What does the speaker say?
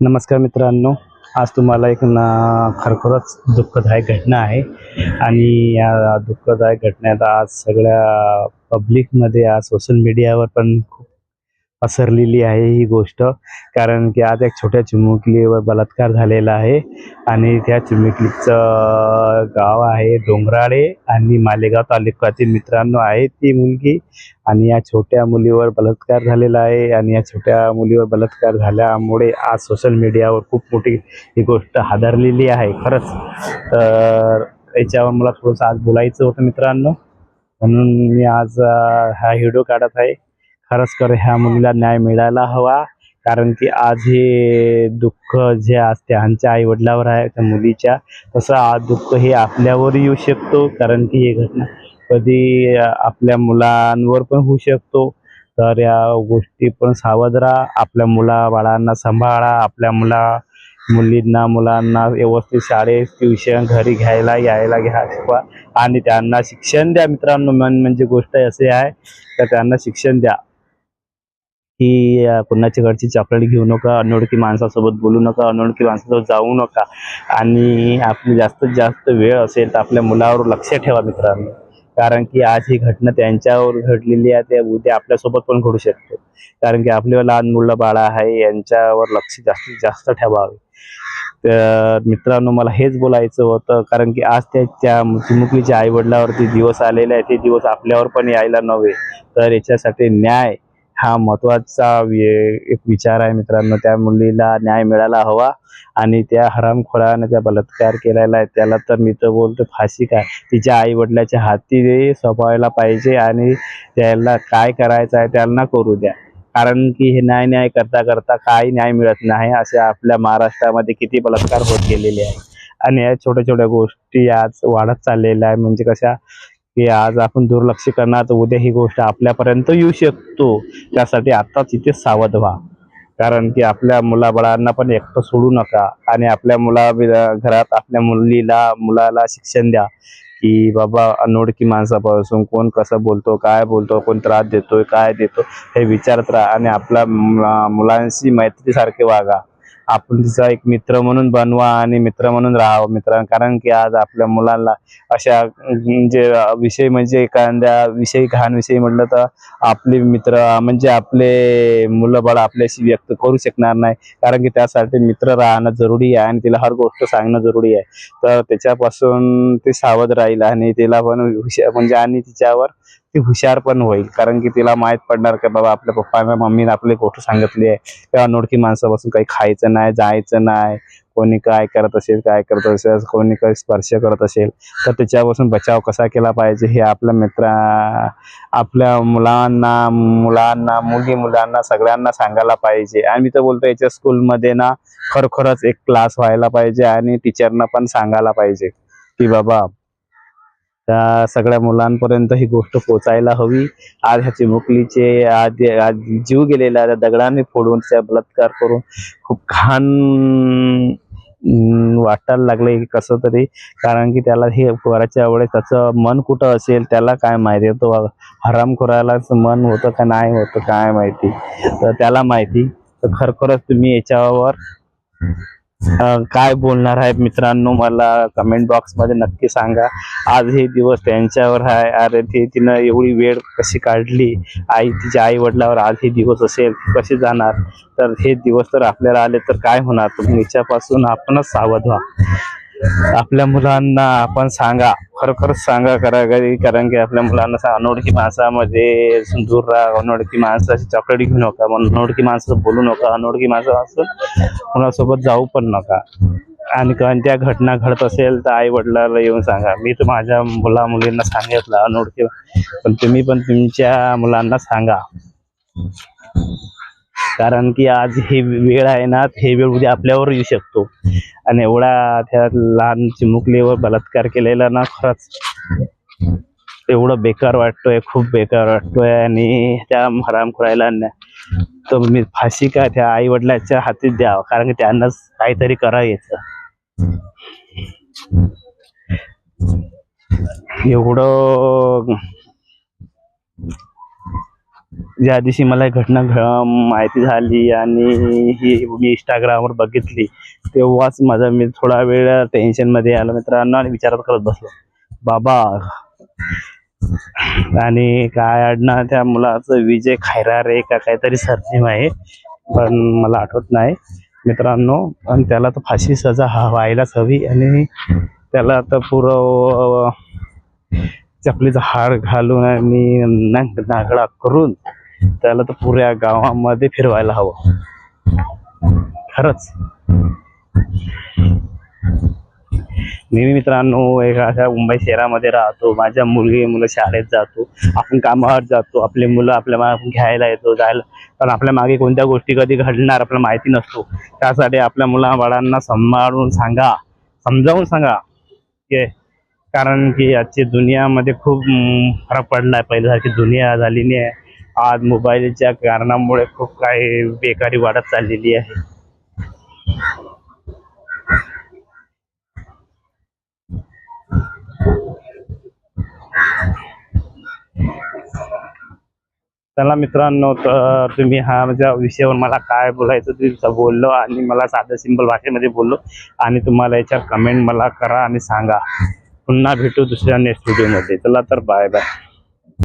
नमस्कार मित्रांनो आज तुम्हाला एक ना खरखरच दुःखदायक घटना आहे. आणि या दुःखदायक घटनेत आज सगळ्या पब्लिकमध्ये आज सोशल मीडियावर पण खूप पसरलेली आहे ही गोष्ट. कारण की आज एक छोट्या चिमुकलीवर बलात्कार झालेला आहे आणि त्या चिमुकलीचं गाव आहे डोंगराळे आणि मालेगाव तालुक्यातील मित्रांनो आहे ती मुलगी. आणि या छोट्या मुलीवर बलात्कार झालेला आहे आणि या छोट्या मुलीवर बलात्कार झाल्यामुळे आज सोशल मीडियावर खूप मोठी ही गोष्ट हादरलेली आहे. खरंच. तर याच्यावर मला थोडंसं आज बोलायचं होतं मित्रांनो. म्हणून मी आज हा व्हिडिओ काढत आहे. खरंच कर ह्या मुलीला न्याय मिळायला हवा. कारण की आज हे दुःख जे आज त्यांच्या आई वडिलावर आहे त्या मुलीच्या तसं आज दुःख हे आपल्यावर येऊ शकतो. कारण की ही घटना कधी आपल्या मुलांवर पण होऊ शकतो. तर या गोष्टी पण सावध राहा. आपल्या मुला बाळांना सांभाळा. आपल्या मुला मुलींना मुलांना व्यवस्थित शाळेत ट्युशन घरी घ्यायला यायला घ्या शिकवा. आणि त्यांना शिक्षण द्या मित्रांनो. मन म्हणजे गोष्ट असे आहे तर त्यांना शिक्षण द्या. की अं, कुणाच्या घरची चॉकलेट घेऊ नका अनोळखी माणसासोबत बोलू नका अनोळखी माणसासोबत जाऊ नका. आणि आपली जास्तीत जास्त वेळ असेल तर आपल्या मुलावर लक्ष ठेवा मित्रांनो. कारण की आज ही घटना त्यांच्यावर घडलेली आहे ते उद्या आपल्यासोबत पण घडू शकतो. कारण की आपले लहान मुलं बाळा आहे यांच्यावर लक्ष जास्तीत जास्त ठेवावे. तर मित्रांनो मला हेच बोलायचं होतं कारण की आज त्या चिमुकलीच्या आईवडिलावरती दिवस आलेले आहे ते दिवस आपल्यावर पण यायला नव्हे. तर याच्यासाठी न्याय हा महत्त्वाचा एक विचार आहे मित्रांनो. त्या मुलीला न्याय मिळायला हवा आणि त्या हरामखोरानं त्या बलात्कार केलेला आहे. त्याला तर मी तर बोलतो फाशी काय? तिच्या आई वडिलाच्या हाती सोपवायला पाहिजे आणि त्याला काय करायचं आहे त्यांना करू द्या. कारण की हे न्याय न्याय करता करता काही न्याय मिळत नाही असे आपल्या महाराष्ट्रामध्ये किती बलात्कार होत गेलेले आहे. आणि या छोट्या छोट्या गोष्टी आज वाढत चाललेल्या आहे. म्हणजे कशा की आज आपण दुर्लक्ष करणार तर उद्या ही गोष्ट आपल्यापर्यंत येऊ शकतो. त्यासाठी आत्ताच इथे सावध व्हा. कारण की आपल्या मुलाबाळांना पण एकटं सोडू नका आणि आपल्या मुला घरात आपल्या मुलीला मुलाला शिक्षण द्या. की बाबा अनोळखी माणसापासून कोण कसं बोलतो काय बोलतो कोण त्रास देतोय काय देतो हे विचारत राहा आणि आपल्या मुलांशी मैत्रीसारखे वागा. आपण तिचा एक मित्र म्हणून बनवा आणि मित्र म्हणून राहावं मित्र. कारण की आज आपल्या मुलांना अशा जे विषय म्हणजे एखाद्या विषयी घाणविषयी म्हटलं तर आपले मित्र म्हणजे आपले मुलं बाळ आपल्याशी व्यक्त करू शकणार नाही. कारण की त्यासाठी मित्र राहणं जरुरी आहे आणि तिला हर गोष्ट सांगणं जरुरी आहे. तर त्याच्यापासून ते सावध राहील आणि तिला पण हुशार म्हणजे आणि तिच्यावर ती हुशार पण होईल. कारण की तिला माहीत पडणार की बाबा आपल्या पप्पाने मम्मीने आपली गोष्ट सांगितली आहे. किंवा अनोळखी माणसापासून काही खायचं नाही जायचं नाही. कोणी काय करत असेल काय करत असेल कोणी काही स्पर्श करत असेल तर त्याच्यापासून बचाव कसा केला पाहिजे हे आपल्या मित्र आपल्या मुलांना मुलांना मुली मुलांना सगळ्यांना सांगायला पाहिजे. आणि मी तर बोलतो याच्या स्कूलमध्ये ना खरोखरच एक क्लास व्हायला पाहिजे आणि टीचरना पण सांगायला पाहिजे की बाबा त्या सगळ्या मुलांपर्यंत ही गोष्ट पोचायला हवी. आज ह्या चिमुकलीचे आज आज जीव गेलेला त्या दगडाने फोडून त्या बलात्कार करून खूप घाण वाटायला लागले कसं तरी. कारण की त्याला हे करायच्या वेळेस त्याचं मन कुठं असेल त्याला काय माहिती तो हरामखोरालाच मन होतं का नाही होतं काय माहिती? तर त्याला माहिती. तर खरोखरच तुम्ही याच्यावर काय बोलणार आहे मित्रांनो मला कमेंट बॉक्समध्ये नक्की सांगा. आज हे दिवस त्यांच्यावर आहे. अरे ते तिनं एवढी वेळ कशी काढली? आई तिच्या आई वडिलावर आज हे दिवस असेल कसे जाणार? तर हे दिवस तर आपल्याला आले तर काय होणार? तुम्ही याच्यापासून आपणच सावध व्हा. आपल्या मुलांना आपण सांगा खरोखरच सांगा करा घरी कारण की आपल्या मुलांना सांगा अनोळखी माणसामध्ये दूर राहा अनोळखी माणसाची चॉकलेट घेऊ नका अनोळखी माणसं बोलू नका अनोळखी माणसापासून कोणासोबत जाऊ पण नका. आणि कोणत्या घटना घडत असेल तर आई वडिलांना येऊन सांगा. मी तर माझ्या मुला मुलींना सांगितलं अनोळखी पण तुम्ही पण तुमच्या मुलांना सांगा. कारण की आज ही वेळ आहे ना हे वेळ उद्या आपल्यावर येऊ शकतो. आणि एवढा त्या लहान चिमुकलीवर बलात्कार केलेला ना खरंच एवढं बेकार वाटतोय खूप बेकार वाटतोय. आणि त्या हरामखोरायला न्या- तर मी फाशी का त्या आई वडिलाच्या हातीत द्यावं? कारण की त्यांनाच काहीतरी करायचं एवढं ज्या दिवशी मला घटना माहिती झाली आणि ही मी इंस्टाग्रामवर बघितली तेव्हाच माझा मी थोडा वेळ टेन्शनमध्ये आलो मित्रांनो आणि विचारात करत बसलो. बाबा आणि काय अडणार त्या मुलाचं? विजय खैरारे का काहीतरी सरनेम आहे पण मला आठवत नाही. मित्रांनो आणि त्याला तर फाशी सजा हा व्हायलाच हवी आणि त्याला तर पुरं चपलीचा हार घालून आणि नंग नागडा करून त्याला तर पुऱ्या गावामध्ये फिरवायला हवं. खरंच. मी मित्रांनो एका अशा मुंबई शहरामध्ये राहतो. माझ्या मुलगी मुलं शाळेत जातो. आपण कामावर जातो. आपले मुलं आपल्या मागे घ्यायला येतो जायला. पण आपल्या मागे कोणत्या गोष्टी कधी घडणार आपल्याला माहिती नसतो. त्यासाठी आपल्या मुलाबाळांना सांभाळून सांगा. समजावून सांगा. की कारण की आजची दुनियामध्ये खूप फरक पडला आहे पहिल्यासारखी दुनिया झालेली आहे. आज मोबाईलच्या कारणामुळे खूप काही बेकारी वाढत चाललेली आहे. चला मित्रांनो तर तुम्ही हा माझ्या विषयावर मला काय बोलायचं तुम्ही बोललो आणि मला साधं सिंपल भाषेमध्ये बोललो. आणि तुम्हाला याच्यावर कमेंट मला करा आणि सांगा. पुन्हा भेटू दुसऱ्या नेक्स्ट व्हिडिओमध्ये चला तर बाय बाय